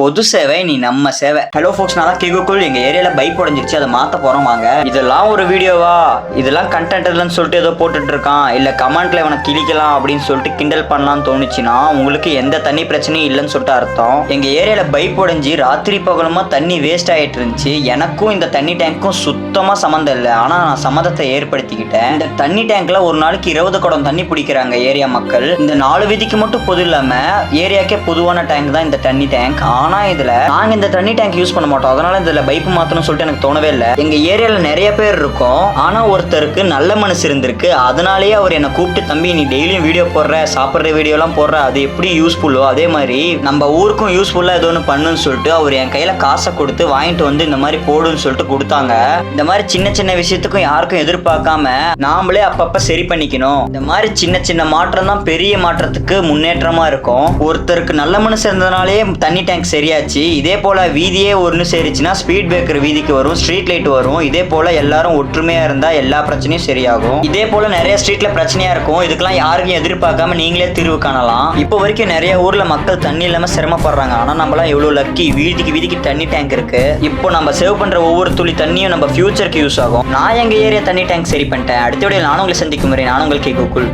பொது சேவை நீ நம்ம சேவை. ஹலோ ஃபோக்ஸ் நான் தான் கேக்குக்குள் எங்க ஏரியால பைப் உடஞ்சிருச்சு அதை மாத்த போறோம் வாங்க. இதெல்லாம் ஒரு வீடியோவா இதெல்லாம் கண்டென்ட் இல்லைன்னு சொல்லிட்டு ஏதோ போட்டுட்டு இருக்கான். இல்ல கமெண்ட்ல இவனை கிழிக்கலாம் அப்படின்னு சொல்லிட்டு கிண்டல் பண்ணலாம்னு தோணுச்சுன்னா உங்களுக்கு எந்த தண்ணி பிரச்சனையும் இல்லைன்னு சொல்லிட்டு அர்த்தம். எங்க ஏரியால பைப் உடஞ்சி ராத்திரி பகலுமா தண்ணி வேஸ்ட் ஆயிட்டு இருந்துச்சு. எனக்கும் இந்த தண்ணி டேங்க்கும் சுத்தமா சம்மந்தம் இல்லை. ஆனா நான் சம்மந்தத்தை ஏற்படுத்திக்கிட்டேன். இந்த தண்ணி டேங்க்ல ஒரு நாளைக்கு இருபது குடம் தண்ணி பிடிக்கிறாங்க ஏரியா மக்கள். இந்த நாலு விதிக்கு மட்டும் பொது இல்லாம ஏரியாக்கே பொதுவான டேங்க் தான் இந்த தண்ணி டேங்க் ஆனா இதுல நாங்க இந்த தண்ணி டேங்க் யூஸ் பண்ண மாட்டோம். அதனால இதுல பைப் மாத்தணும்னு சொல்லிட்டு எனக்கு தோணவே இல்லை. எங்க ஏரியால நிறைய பேர் இருக்கோம். ஆனா ஒருத்தருக்கு நல்ல மனசு இருந்திருக்கு. அதனாலேயே அவர் என்னை கூப்பிட்டு தம்பி நீ டெய்லியும் வீடியோ போடுற சாப்பிட்ற வீடியோ எல்லாம் போடுற அது எப்படி யூஸ்ஃபுல்லோ அதே மாதிரி நம்ம ஊருக்கும் யூஸ்ஃபுல்லா ஏதோ ஒன்று பண்ணுன்னு சொல்லிட்டு அவர் என் கையில காசை கொடுத்து வாங்கிட்டு வந்து இந்த மாதிரி போடுன்னு சொல்லிட்டு கொடுத்தாங்க. இந்த மாதிரி சின்ன சின்ன விஷயத்துக்கும் யாருக்கும் எதிர்பார்க்காம நாமளே அப்பப்ப சரி பண்ணிக்கணும். இந்த மாதிரி சின்ன சின்ன மாற்றம் தான் பெரிய மாற்றத்துக்கு முன்னேற்றமா இருக்கும். ஒருத்தருக்கு நல்ல மனசு இருந்ததுனாலே தண்ணி டேங்க் சரியாச்சு இதே போல வீதியே ஒன்று சேரிச்சுன்னா ஸ்பீட் பிரேக்கர் வீதிக்கு வரும் ஸ்ட்ரீட் லைட் வரும். இதே போல எல்லாரும் ஒற்றுமையா இருந்தா எல்லா பிரச்சனையும் சரியாகும். இதே போல நிறைய ஸ்ட்ரீட்ல பிரச்சனையா இருக்கும். இதுக்கெல்லாம் யாருக்கும் எதிர்பார்க்காம நீங்களே தீர்வு காணலாம். இப்போ வரைக்கும் நிறைய ஊர்ல மக்கள் தண்ணி இல்லாம சிரமப்படுறாங்க. ஆனா நம்மளாம் எவ்வளவு லக்கி வீதிக்கு வீதிக்கு தண்ணி டேங்க் இருக்கு. இப்போ நம்ம சேவ் பண்ற ஒவ்வொரு துளி தண்ணியும் நம்ம ஃபியூச்சருக்கு யூஸ் ஆகும். நான் எங்க ஏரியா தண்ணி டேங்க் சரி பண்ணிட்டேன். அடுத்த வீடியோ நானும் உங்களை சந்திக்கும் முறை நானும் உங்களுக்கு கூகுள்